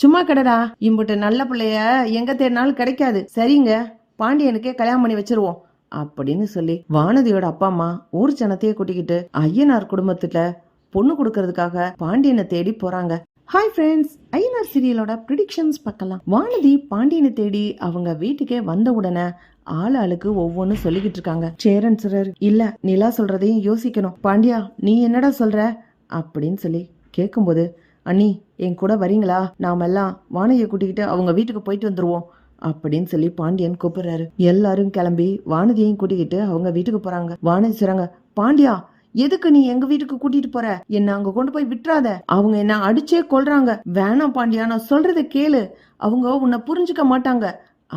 சும்மா கடடா. இம்புட்டு நல்ல பிள்ளைய எங்க தேடினாலும் கிடைக்காது. சரிங்க பாண்டியனுக்கே கல்யாணம் பண்ணி வச்சிருவோம் அப்படின்னு சொல்லி வானதியோட அப்பா அம்மா ஊர் ஜனத்தையே கூட்டிக்கிட்டு ஐயனார் குடும்பத்துல பொண்ணு கொடுக்கறதுக்காக பாண்டியனை தேடி போறாங்க. ஹாய் ஃப்ரெண்ட்ஸ் ஐயனார் சீரியலோட ப்ரிடிக்ஷன்ஸ் பார்க்கலாம். வானதி பாண்டியனை தேடி அவங்க வீட்டுக்கே வந்த உடனே ஆள் ஆளுக்கு ஒவ்வொன்றும் சொல்லிக்கிட்டு இருக்காங்க. சேரன் சிறர் இல்ல நிலா சொல்றதையும் யோசிக்கணும். பாண்டியா நீ என்னடா சொல்ற? அப்படின்னு சொல்லி கேட்கும்போது அண்ணி என் கூட வரீங்களா? நாம எல்லாம் வானதியை கூட்டிக்கிட்டு அவங்க வீட்டுக்கு போயிட்டு வந்துருவோம் அப்படின்னு சொல்லி பாண்டியன் கூப்பிடுறாரு. எல்லாரும் கிளம்பி வானதியையும் கூட்டிக்கிட்டு அவங்க வீட்டுக்கு போறாங்க. வானதி சொல்றாங்க பாண்டியா எதுக்கு நீ எங்க வீட்டுக்கு கூட்டிட்டு போற? என்ன அங்க கொண்டு போய் விட்டுறாத. அவங்க என்ன அடிச்சே கொள்றாங்க வேணாம் பாண்டியா நான் சொல்றத கேளு. அவங்க உன்னை புரிஞ்சுக்க மாட்டாங்க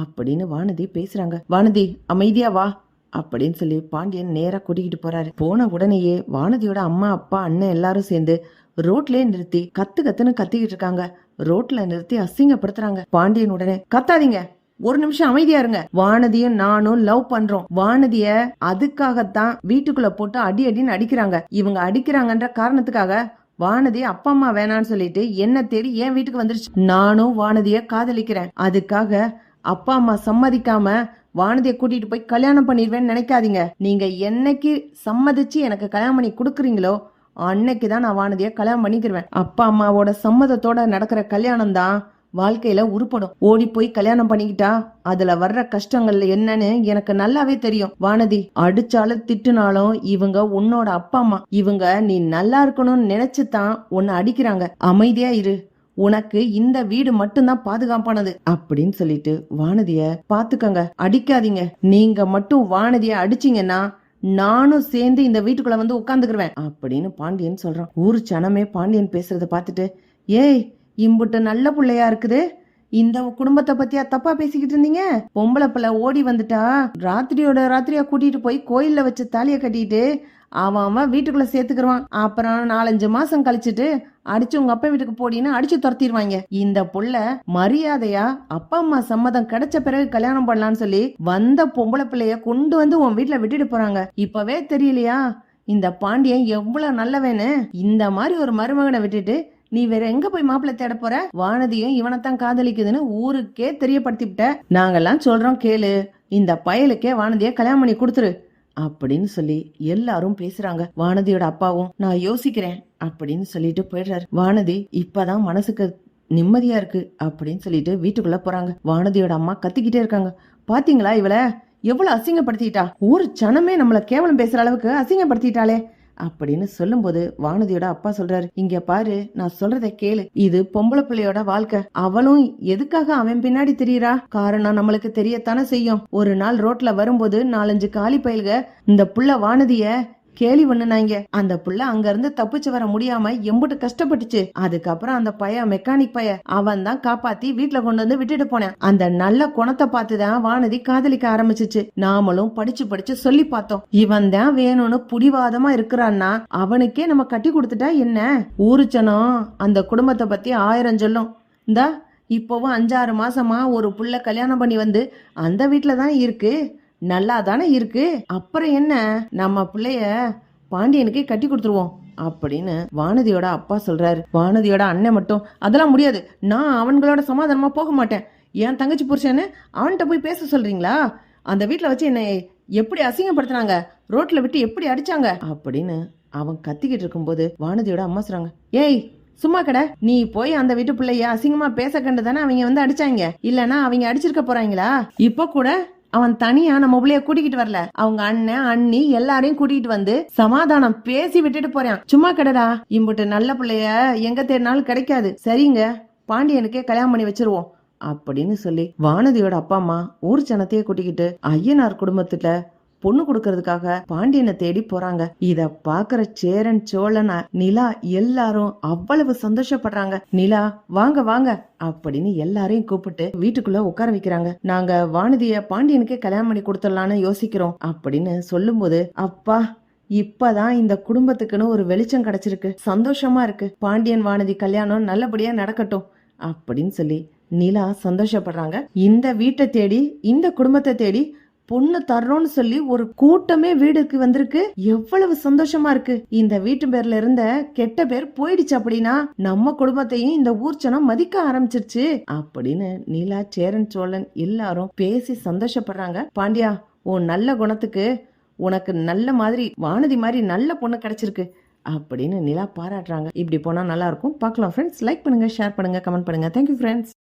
அப்படின்னு வானதி பேசுறாங்க. வானதி அமைதியா வா அப்படின்னு சொல்லி பாண்டியன் நேரா கூட்டிக்கிட்டு போறாரு. போன உடனேயே வானதியோட அம்மா அப்பா அண்ணன் எல்லாரும் சேர்ந்து ரோட்லயே நிறுத்தி கத்து கத்துன்னு கத்திக்கிட்டு இருக்காங்க. ரோட்ல நிறுத்தி அசிங்கப்படுத்துறாங்க. பாண்டியன் உடனே கத்தாதீங்க. ஒரு நிமிஷம் அமைதியா இருங்க. வானதியும் நானும் லவ் பண்றோம். வானதிய அதுக்காகத்தான் வீட்டுக்குள்ள போட்டு அடி அடின்னு அடிக்கிறாங்க. இவங்க அடிக்கிறாங்கன்ற காரணத்துக்காக வானதி அப்பா அம்மா வேணான்னு சொல்லிட்டு என்ன தேடி என் வீட்டுக்கு வந்துருச்சு. நானும் வானதிய காதலிக்கிறேன். அதுக்காக அப்பா அம்மா சம்மதிக்காம வானதியை கூட்டிட்டு போய் கல்யாணம் பண்ணிடுவேன்னு நினைக்காதீங்க. நீங்க என்னைக்கு சம்மதிச்சு எனக்கு கல்யாணம் பண்ணி கொடுக்குறீங்களோ அன்னைக்கு தான் நான் வானதியை கல்யாணம் பண்ணிக்கிருவேன். அப்பா அம்மாவோட சம்மதத்தோட நடக்கிற கல்யாணம் தான் வாழ்க்கையில உருப்படும். ஓடி போய் கல்யாணம் பண்ணிக்கிட்டா அதுல வர்ற கஷ்டங்கள் என்னன்னு எனக்கு நல்லாவே தெரியும். வானதி அடிச்சாலும் திட்டுனாலும் இவங்க உன்னோட அப்பா அம்மா. இவங்க நீ நல்லா இருக்கணும்னு நினைச்சு தான் உன்னை அடிக்கிறாங்க. அமைதியா இரு. உனக்கு இந்த வீடு மட்டும்தான் பாதுகாப்பானது அப்படின்னு சொல்லிட்டு வானதிய பாத்துக்கங்க அடிக்காதீங்க. நீங்க மட்டும் வானதிய அடிச்சீங்கன்னா நானும் சேர்ந்து இந்த வீட்டுக்குள்ள வந்து உட்காந்துக்கிருவேன் அப்படின்னு பாண்டியன் சொல்றான். ஊர் சனமே பாண்டியன் பேசுறத பார்த்துட்டு ஏய் இம்புட்டு நல்ல பிள்ளையா இருக்குது. இந்த குடும்பத்தை பத்தியா தப்பா பேசிக்கிட்டு இருந்தீங்க? பொம்பளை பிள்ளை ஓடி வந்துட்டா ராத்திரியோட ராத்திரியா கூட்டிட்டு போய் கோயில்ல வச்சு தாலிய கட்டிட்டு அவன் அவன் வீட்டுக்குள்ள சேர்த்துக்கிருவான். அப்புறம் நாலஞ்சு மாசம் கழிச்சுட்டு அடிச்சு உங்க அப்பா வீட்டுக்கு போடின்னு அடிச்சு துரத்திடுவாங்க. இந்த புள்ள மரியாதையா அப்பா அம்மா சம்மதம் கிடைச்ச பிறகு கல்யாணம் பண்ணலாம்னு சொல்லி வந்த பொம்பளை பிள்ளைய கொண்டு வந்து உன் வீட்டுல விட்டுட்டு போறாங்க. இப்பவே தெரியலையா? இந்த பாண்டியன் எவ்வளவு நல்லவன்னு இந்த மாதிரி ஒரு மருமகனை விட்டுட்டு நீ வேற எங்க போய் மாப்பிள்ளை தேட போற? வானதியும் இவனைத்தான் காதலிக்குதுன்னு ஊருக்கே தெரியப்படுத்திவிட்ட. நாங்கெல்லாம் சொல்றோம் கேளு. இந்த பயலுக்கே வானதியை கல்யாணம் பண்ணி கொடுத்துரு. அப்படின்னு சொல்லி எல்லாரும் பேசுறாங்க. வானதியோட அப்பாவும் நான் யோசிக்கிறேன் அப்படின்னு சொல்லிட்டு போயிடுறாரு. வானதி இப்பதான் மனசுக்கு நிம்மதியா இருக்கு அப்படின்னு சொல்லிட்டு வீட்டுக்குள்ள போறாங்க. வானதியோட அம்மா கத்திக்கிட்டே இருக்காங்க. பாத்தீங்களா இவள? எவ்வளவு அசிங்கப்படுத்திட்டா. ஊர் சனமே நம்மள கேவலம் பேசுற அளவுக்கு அசிங்கப்படுத்திட்டாளே. அப்படின்னு சொல்லும்போது வானதியோட அப்பா சொல்றாரு இங்க பாரு நான் சொல்றத கேளு. இது பொம்பளை பிள்ளையோட வாழ்க்கை. அவளும் எதுக்காக அவன் பின்னாடி தெரியறா? காரணம் நம்மளுக்கு தெரியத்தானே செய்யும். ஒரு நாள் ரோட்ல வரும்போது நாலஞ்சு காலி பயல்க இந்த புள்ள வானதிய கேலி பண்ணுனாங்க. அந்த புள்ள அங்க இருந்து தப்பிச்சு வர முடியாம எம்புட்டு கஷ்டப்பட்டுச்சு. அதுக்கப்புறம் அந்த பையன் மெக்கானிக் பைய அவன் தான் காப்பாத்தி வீட்டுல கொண்டு வந்து விட்டுட்டு போனேன். அந்த நல்ல குணத்தை பார்த்துதான் வானதி காதலிக்க ஆரம்பிச்சிச்சு. நாமளும் படிச்சு படிச்சு சொல்லி பார்த்தோம். இவன் தான் வேணும்னு புடிவாதமா இருக்கிறான்னா அவனுக்கே நம்ம கட்டி கொடுத்துட்டா என்ன? ஊருச்சனம் அந்த குடும்பத்தை பத்தி ஆயிரம் சொல்லும். இந்தா இப்போவும் அஞ்சாறு மாசமா ஒரு புள்ள கல்யாணம் பண்ணி வந்து அந்த வீட்டில தான் இருக்கு. நல்லா தானே இருக்கு? அப்புறம் என்ன? நம்ம பிள்ளைய பாண்டியனுக்கே கட்டி கொடுத்துருவோம் அப்படின்னு வானதியோட அப்பா சொல்றாரு. வானதியோட அண்ணன் மட்டும் அதெல்லாம் முடியாது. நான் அவன்களோட சமாதானமா போக மாட்டேன். என் தங்கச்சி புருஷன்னு அவன்கிட்ட போய் பேச சொல்றீங்களா? அந்த வீட்டில் வச்சு என்னை எப்படி அசிங்கப்படுத்துனாங்க? ரோட்ல விட்டு எப்படி அடிச்சாங்க? அப்படின்னு அவன் கத்திக்கிட்டு இருக்கும்போது வானதியோட அம்மா சொல்றாங்க ஏய் சும்மா கடை. நீ போய் அந்த வீட்டு பிள்ளைய அசிங்கமா பேச கண்டு தானே அவங்க வந்து அடிச்சாங்க? இல்லனா அவங்க அடிச்சிருக்க போறாங்களா? இப்போ கூட அவன் தனியா நம்ம பிள்ளைய கூட்டிக்கிட்டு வரல. அவங்க அண்ணன் அண்ணி எல்லாரையும் கூட்டிகிட்டு வந்து சமாதானம் பேசி விட்டுட்டு போறான். சும்மா கடடா இம்புட்டு நல்ல பிள்ளைய எங்க தேடினாலும் கிடைக்காது. சரிங்க பாண்டியனுக்கே கல்யாணம் பண்ணி வச்சிருவோம் அப்படின்னு சொல்லி வானதியோட அப்பா அம்மா ஊர் ஜனத்தையே கூட்டிக்கிட்டு ஐயனார் குடும்பத்துல பொண்ணு கொடுக்கறதுக்காக பாண்டியனை தேடி போறாங்க. இத பாக்குற சேரன் சோழன் நிலா எல்லாரும் அவ்வளவு சந்தோஷப்படுறாங்க. நிலா வாங்க வாங்க அப்படின்னு எல்லாரையும் கூப்பிட்டு வீட்டுக்குள்ள உட்கார வைக்கிறாங்க. நாங்க வானதிய பாண்டியனுக்கே கல்யாணம் பண்ணி கொடுத்துடலான்னு யோசிக்கிறோம் அப்படின்னு சொல்லும்போது அப்பா இப்பதான் இந்த குடும்பத்துக்குன்னு ஒரு வெளிச்சம் கிடைச்சிருக்கு. சந்தோஷமா இருக்கு. பாண்டியன் வானதி கல்யாணம் நல்லபடியா நடக்கட்டும் அப்படின்னு சொல்லி நிலா சந்தோஷப்படுறாங்க. இந்த வீட்டை தேடி இந்த குடும்பத்தை தேடி பொண்ணு தர்றோம்னு சொல்லி ஒரு கூட்டமே வீடுக்கு வந்திருக்கு. எவ்வளவு சந்தோஷமா இருக்கு. இந்த வீட்டு பேர்ல இருந்த கெட்ட பேர் போயிடுச்சு அப்படின்னா நம்ம குடும்பத்தையும் இந்த ஊர்ச்சனம் மதிக்க ஆரம்பிச்சிருச்சு. அப்படின்னு நீலா சேரன் சோழன் எல்லாரும் பேசி சந்தோஷப்படுறாங்க. பாண்டியா உன் நல்ல குணத்துக்கு உனக்கு நல்ல மாதிரி வானதி மாதிரி நல்ல பொண்ணு கிடைச்சிருக்கு. அப்படின்னு நிலா பாராட்டுறாங்க. இப்படி போனா நல்லா இருக்கும். பார்க்கலாம் ஃப்ரெண்ட்ஸ் லைக் பண்ணுங்க ஷேர் பண்ணுங்க கமெண்ட் பண்ணுங்க. Thank you friends